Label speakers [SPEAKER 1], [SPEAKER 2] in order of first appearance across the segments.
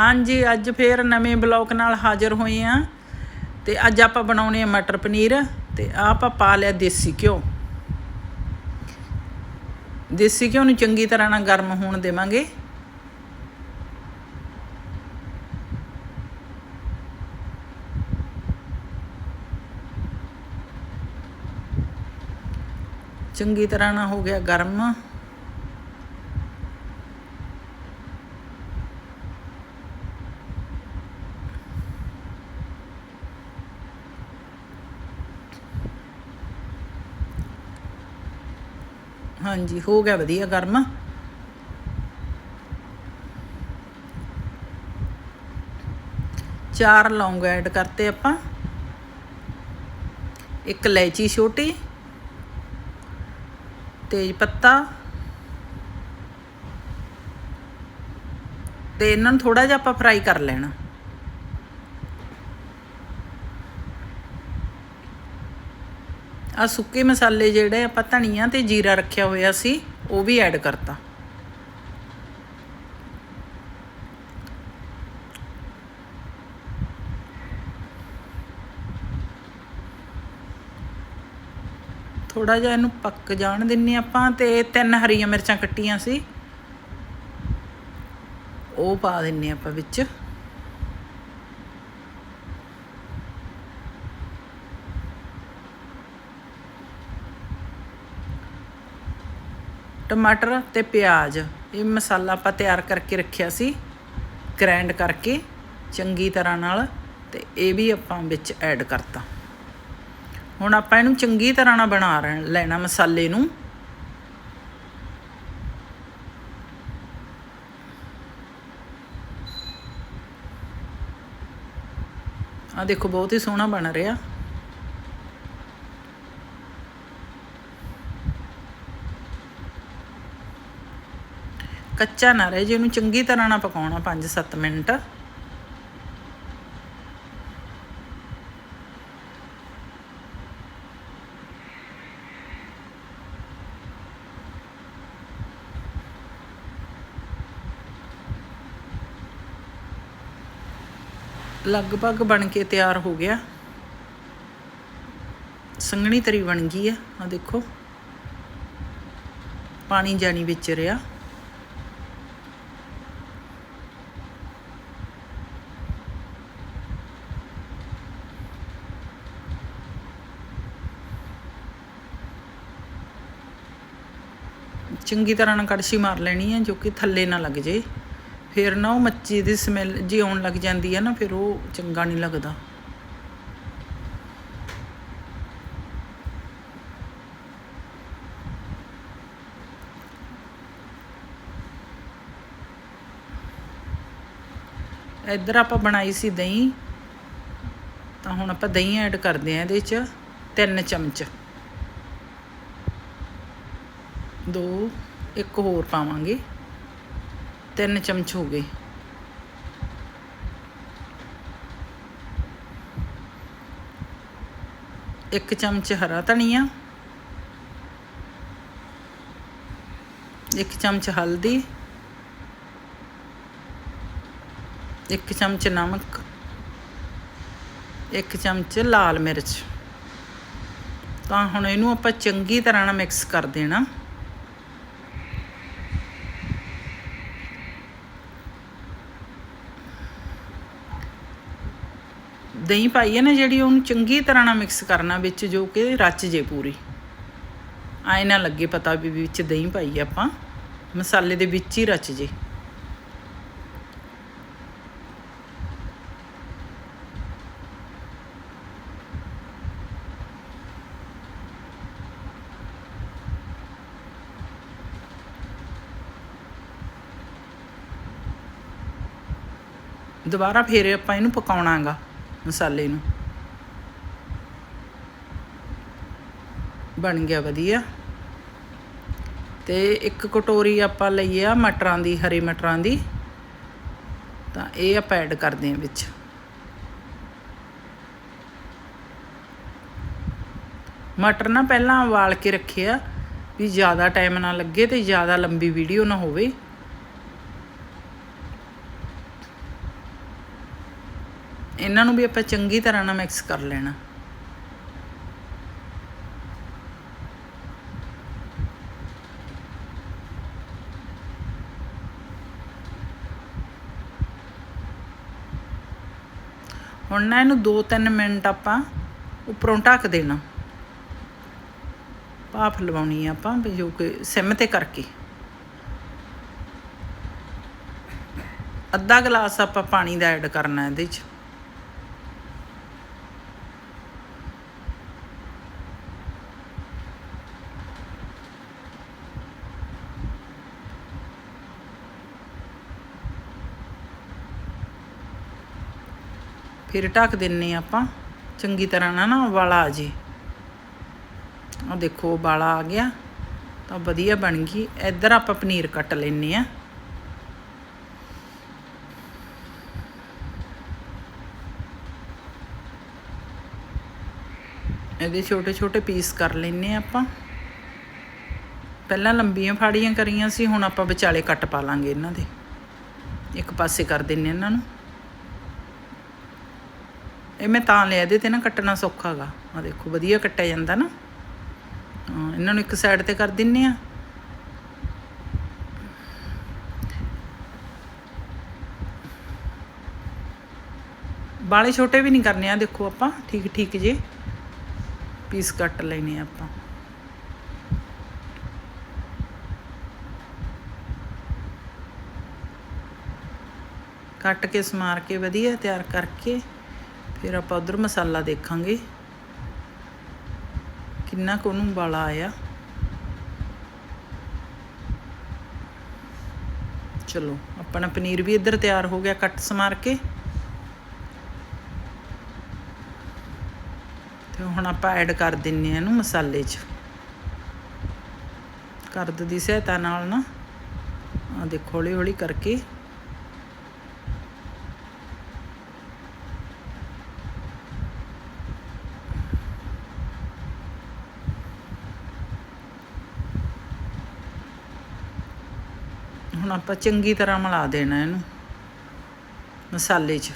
[SPEAKER 1] ਹਾਂਜੀ, ਅੱਜ ਫੇਰ ਨਵੇਂ ਬਲੌਗ ਨਾਲ ਹਾਜ਼ਰ ਹੋਏ ਆ। ਤੇ ਅੱਜ ਆਪਾਂ ਬਣਾਉਣੇ ਆ ਮਟਰ ਪਨੀਰ ਤੇ ਆਹ ਆਪਾਂ ਪਾ ਲਿਆ ਦੇਸੀ ਘਿਓ। ਦੇਸੀ ਘਿਓ ਨੂੰ ਚੰਗੀ ਤਰ੍ਹਾਂ ਨਾਲ ਗਰਮ ਹੋਣ ਦੇਵਾਂਗੇ। ਚੰਗੀ ਤਰ੍ਹਾਂ ਨਾਲ ਹੋ ਗਿਆ ਗਰਮ। ਹਾਂਜੀ, ਹੋ ਗਿਆ ਵਧੀਆ ਗਰਮ। ਚਾਰ ਲੌਂਗ ਐਡ ਕਰਤੇ ਆਪਾਂ। ਇੱਕ ਇਲਾਇਚੀ ਛੋਟੀ ਤੇਜ ਪੱਤਾ ਤੇ ਇਹਨਾਂ ਨੂੰ ਥੋੜਾ ਜਿਹਾ ਆਪਾਂ ਫਰਾਈ ਕਰ ਲੈਣਾ। ਆ ਸੁੱਕੇ ਮਸਾਲੇ ਜਿਹੜੇ ਆਪਾਂ ਧਨੀਆ ਤੇ ਜੀਰਾ ਰੱਖਿਆ ਹੋਇਆ ਸੀ, ਉਹ ਵੀ ਐਡ ਕਰਤਾ। ਥੋੜਾ ਜਿਹਾ ਇਹਨੂੰ ਪੱਕ ਜਾਣ ਦਿੰਨੇ ਆਪਾਂ ਤੇ ਤਿੰਨ ਹਰੀਆਂ ਮਿਰਚਾਂ ਕੱਟੀਆਂ ਸੀ। ਉਹ ਪਾ ਦਿੰਨੇ ਆਪਾਂ ਵਿੱਚ। ਟਮਾਟਰ ਤੇ ਪਿਆਜ਼। ਇਹ ਮਸਾਲਾ ਆਪਾਂ ਤਿਆਰ ਕਰਕੇ ਰੱਖਿਆ ਸੀ। ਗ੍ਰਾਈਂਡ ਕਰਕੇ, ਚੰਗੀ ਤਰ੍ਹਾਂ ਨਾਲ ਤੇ ਇਹ ਵੀ ਆਪਾਂ ਵਿੱਚ ਐਡ ਕਰਤਾ। ਹੁਣ ਆਪਾਂ ਇਹਨੂੰ ਚੰਗੀ ਤਰ੍ਹਾਂ ਨਾਲ ਬਣਾ ਲੈਣਾ ਮਸਾਲੇ ਨੂੰ। ਆ ਦੇਖੋ, ਬਹੁਤ ਹੀ ਸੋਹਣਾ ਬਣ ਰਿਹਾ। ਕੱਚਾ ਨਾ ਰਹੇ, ਜੇ ਇਹਨੂੰ ਚੰਗੀ ਤਰ੍ਹਾਂ ਨਾਲ ਪਕਾਉਣਾ 5-7 ਮਿੰਟ। ਲਗਭਗ ਬਣ ਕੇ ਤਿਆਰ ਹੋ ਗਿਆ। ਸੰਘਣੀ ਤਰੀ ਬਣ ਗਈ ਆ ਆ ਦੇਖੋ। ਪਾਣੀ ਜਾਨੀ ਵਿੱਚ ਰਿਹਾ। ਚੰਗੀ ਤਰ੍ਹਾਂ ਨਾਲ ਕੜਛੀ ਮਾਰ ਲੈਣੀ ਹੈ ਜੋ ਕਿ ਥੱਲੇ ਨਾ ਲੱਗ ਜੇ। ਫਿਰ ਨਾ ਉਹ ਮੱਛੀ ਦੀ ਸਮੈਲ ਜੀ ਆਉਣ ਲੱਗ ਜਾਂਦੀ ਹੈ ਨਾ, ਫਿਰ ਉਹ ਚੰਗਾ ਨਹੀਂ ਲੱਗਦਾ। ਇੱਧਰ ਆਪਾਂ ਬਣਾਈ ਸੀ ਦਹੀਂ। ਤਾਂ ਹੁਣ ਆਪਾਂ ਦਹੀਂ ਐਡ ਕਰਦੇ ਆ ਇਹਦੇ 'ਚ 3 ਚਮਚ। ਦੋ, ਇੱਕ ਹੋਰ ਪਾਵਾਂਗੇ। ਤਿੰਨ ਚਮਚ ਹੋ ਗਏ। ਇੱਕ ਚਮਚ ਹਰਾ ਧਨੀਆ। ਇੱਕ ਚਮਚ ਹਲਦੀ। ਇੱਕ ਚਮਚ ਨਮਕ। ਇੱਕ ਚਮਚ ਲਾਲ ਮਿਰਚ। ਤਾਂ ਹੁਣ ਇਹਨੂੰ ਆਪਾਂ ਚੰਗੀ ਤਰ੍ਹਾਂ ਨਾਲ ਮਿਕਸ ਕਰ ਦੇਣਾ। ਦਹੀਂ ਪਾਈ ਹੈ ਨਾ ਜਿਹੜੀ, ਉਹਨੂੰ ਚੰਗੀ ਤਰ੍ਹਾਂ ਨਾਲ ਮਿਕਸ ਕਰਨਾ ਵਿੱਚ ਜੋ ਕਿ ਰਚ ਜੇ ਪੂਰੀ। ਆਏ ਨਾ ਲੱਗੇ ਪਤਾ ਵੀ ਵਿੱਚ ਦਹੀਂ ਪਾਈ ਆਪਾਂ। ਮਸਾਲੇ ਦੇ ਵਿੱਚ ਹੀ ਰਚ ਜੇ। ਦੁਬਾਰਾ ਫੇਰ ਆਪਾਂ ਇਹਨੂੰ ਪਕਾਉਣਾਗਾ ਮਸਾਲੇ ਨੂੰ। ਬਣ ਗਿਆ ਵਧੀਆ। ਤੇ ਇੱਕ ਕਟੋਰੀ ਆਪਾਂ ਲਈ ਆ ਮਟਰਾਂ ਦੀ, ਹਰੇ ਮਟਰਾਂ ਦੀ। ਤਾਂ ਇਹ ਆਪਾਂ ਐਡ ਕਰਦੇ ਹਾਂ ਵਿੱਚ। ਮਟਰ ਨਾ ਪਹਿਲਾਂ ਉਬਾਲ ਕੇ ਰੱਖਿਆ ਵੀ ਜ਼ਿਆਦਾ ਟਾਈਮ ਨਾ ਲੱਗੇ ਤੇ ਜ਼ਿਆਦਾ ਲੰਬੀ ਵੀਡੀਓ ਨਾ ਹੋਵੇ। ਇਹਨਾਂ ਨੂੰ ਵੀ ਆਪਾਂ ਚੰਗੀ ਤਰ੍ਹਾਂ ਨਾਲ ਮਿਕਸ ਕਰ ਲੈਣਾ। ਹੁਣ ਨਾ ਇਹਨੂੰ 2-3 ਮਿੰਟ ਆਪਾਂ ਉੱਪਰੋਂ ਢੱਕ ਦੇਣਾ। ਭਾਫ ਲਵਾਉਣੀ ਆ ਆਪਾਂ, ਵੀ ਜੋ ਕਿ ਸਿਮ ਤੇ ਕਰਕੇ। ਅੱਧਾ ਗਲਾਸ ਆਪਾਂ ਪਾਣੀ ਦਾ ਐਡ ਕਰਨਾ ਇਹਦੇ 'ਚ। ਫਿਰ ਢੱਕ ਦਿੰਨੇ ਆ ਆਪਾਂ। ਚੰਗੀ ਤਰ੍ਹਾਂ ਨਾਲ ਨਾ ਉਬਾਲਾ ਆ ਜੇ। ਆ ਦੇਖੋ, ਉਬਾਲਾ ਆ ਗਿਆ। ਤਾਂ ਵਧੀਆ ਬਣ ਗਈ। ਇੱਧਰ ਆਪਾਂ ਪਨੀਰ ਕੱਟ ਲੈਨੇ ਆ। ਇਹਦੇ ਛੋਟੇ ਛੋਟੇ ਪੀਸ ਕਰ ਲੈਨੇ ਆ ਆਪਾਂ। ਪਹਿਲਾਂ ਲੰਬੀਆਂ ਫਾੜੀਆਂ ਕਰੀਆਂ ਸੀ, ਹੁਣ ਆਪਾਂ ਵਿਚਾਲੇ ਕੱਟ ਪਾ ਲਾਂਗੇ ਇਹਨਾਂ ਦੇ। ਇੱਕ ਪਾਸੇ ਕਰ ਦਿੰਨੇ ਇਹਨਾਂ ਨੂੰ। ਇਹ ਮੈਂ ਤਾਂ ਲਿਆ, ਇਹਦੇ ਤੇ ਨਾ ਕੱਟਣਾ ਸੌਖਾ ਹੈਗਾ ਆ ਦੇਖੋ, ਵਧੀਆ ਕੱਟਿਆ ਜਾਂਦਾ ਨਾ। ਇਹਨਾਂ ਨੂੰ ਇੱਕ ਸਾਈਡ ਤੇ ਕਰ ਦਿੰਨੇ ਆ। ਬਾਲੇ ਛੋਟੇ ਵੀ ਨਹੀਂ ਕਰਨੇ ਆ ਦੇਖੋ ਆਪਾਂ, ਠੀਕ ਠੀਕ ਜੇ। ਪੀਸ ਕੱਟ ਲੈਨੇ ਆ ਆਪਾਂ। ਕੱਟ ਕੇ, ਸਮਾਰ ਕੇ ਵਧੀਆ ਤਿਆਰ ਕਰਕੇ। ਫਿਰ ਆਪਾਂ ਉਧਰ ਮਸਾਲਾ ਦੇਖਾਂਗੇ। ਕਿੰਨਾ ਕੁ ਉਹਨੂੰ ਵਾਲਾ ਆਇਆ। ਚਲੋ, ਆਪਣਾ ਪਨੀਰ ਵੀ ਇੱਧਰ ਤਿਆਰ ਹੋ ਗਿਆ ਕੱਟ ਸਮਾਰ ਕੇ। ਤੇ ਹੁਣ ਆਪਾਂ ਐਡ ਕਰ ਦਿੰਨੇ ਆ ਇਹਨੂੰ ਮਸਾਲੇ 'ਚ। ਕਰਦ ਦੀ ਸਹਾਇਤਾ ਨਾਲ ਨਾ। ਆ ਦੇਖੋ ਹੌਲੀ ਹੌਲੀ ਕਰਕੇ। ਹੁਣ ਆਪਾਂ ਚੰਗੀ ਤਰ੍ਹਾਂ ਮਿਲਾ ਦੇਣਾ ਇਹਨੂੰ ਮਸਾਲੇ 'ਚ।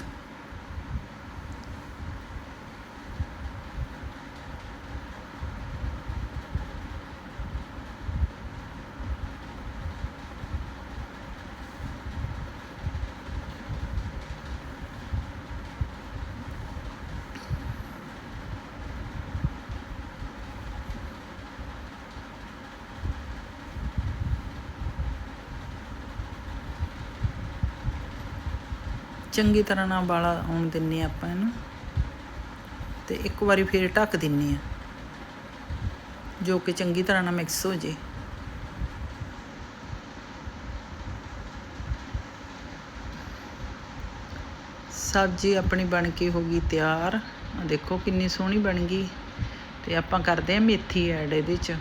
[SPEAKER 1] ਚੰਗੀ ਤਰ੍ਹਾਂ ਨਾਲ ਵਾਲਾ ਆਉਣ ਦਿੰਨੇ ਆਪਾਂ ਇਹਨੂੰ। ਤੇ ਇੱਕ ਵਾਰੀ ਫੇਰ ਢੱਕ ਦਿੰਨੇ ਆ। ਜੋ ਕਿ ਚੰਗੀ ਤਰ੍ਹਾਂ ਨਾਲ ਮਿਕਸ ਹੋ ਜੇ। ਸਬਜ਼ੀ ਆਪਣੀ ਬਣ ਕੇ ਹੋ ਗਈ ਤਿਆਰ। ਦੇਖੋ ਕਿੰਨੀ ਸੋਹਣੀ ਬਣ ਗਈ। ਤੇ ਆਪਾਂ ਕਰਦੇ ਆ ਮੇਥੀ ਐਡ ਇਹਦੇ 'ਚ।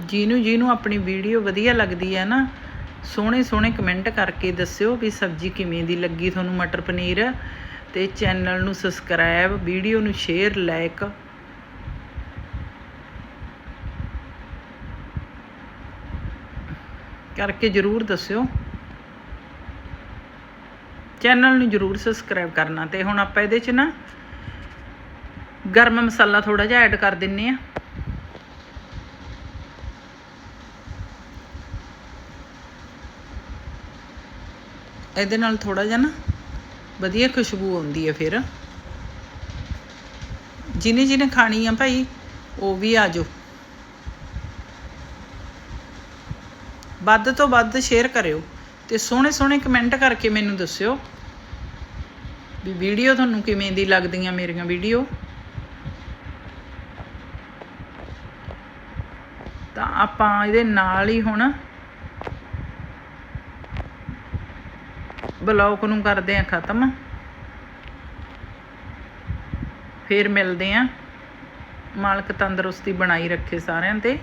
[SPEAKER 1] ਜਿਹਨੂੰ ਜਿਹਨੂੰ ਆਪਣੀ ਵੀਡੀਓ ਵਧੀਆ ਲੱਗਦੀ ਹੈ ਨਾ ਸੋਹਣੇ ਸੋਹਣੇ ਕਮੈਂਟ ਕਰਕੇ ਦੱਸਿਓ ਵੀ ਸਬਜ਼ੀ ਕਿਵੇਂ ਦੀ ਲੱਗੀ ਤੁਹਾਨੂੰ ਮਟਰ ਪਨੀਰ ਤੇ ਚੈਨਲ ਨੂੰ ਸਬਸਕ੍ਰਾਈਬ, ਵੀਡੀਓ ਨੂੰ ਸ਼ੇਅਰ ਲਾਈਕ ਕਰਕੇ ਜਰੂਰ ਦੱਸਿਓ। ਚੈਨਲ ਨੂੰ ਜਰੂਰ ਸਬਸਕ੍ਰਾਈਬ ਕਰਨਾ ਤੇ ਹੁਣ ਆਪਾਂ ਇਹਦੇ 'ਚ ਨਾ ਗਰਮ ਮਸਾਲਾ ਥੋੜਾ ਜਿਹਾ ਐਡ ਕਰ ਦਿੰਨੇ ਆ। ਇਹਦੇ ਨਾਲ ਥੋੜਾ ਜਿਹਾ ਨਾ ਵਧੀਆ ਖੁਸ਼ਬੂ ਆਉਂਦੀ ਹੈ ਫਿਰ। ਜਿਹਨੇ ਜਿਹਨੇ ਖਾਣੀ ਆ ਭਾਈ, ਉਹ ਵੀ ਆ ਜਾਓ। ਵੱਧ ਤੋਂ ਵੱਧ ਸ਼ੇਅਰ ਕਰਿਓ ਤੇ ਸੋਹਣੇ ਸੋਹਣੇ ਕਮੈਂਟ ਕਰਕੇ ਮੈਨੂੰ ਦੱਸਿਓ ਵੀ ਵੀਡੀਓ ਤੁਹਾਨੂੰ ਕਿਵੇਂ ਦੀ ਲੱਗਦੀਆਂ ਮੇਰੀਆਂ ਵੀਡੀਓ ਤਾਂ ਆਪਾਂ ਇਹਦੇ ਨਾਲ ਹੀ ਹੁਣ ਬਲੌਕ ਨੂੰ ਕਰਦੇ ਆ ਖਤਮ। ਫੇਰ ਮਿਲਦੇ ਆ। ਮਾਲਕ ਤੰਦਰੁਸਤੀ ਬਣਾਈ ਰੱਖੇ ਸਾਰਿਆਂ ਤੇ।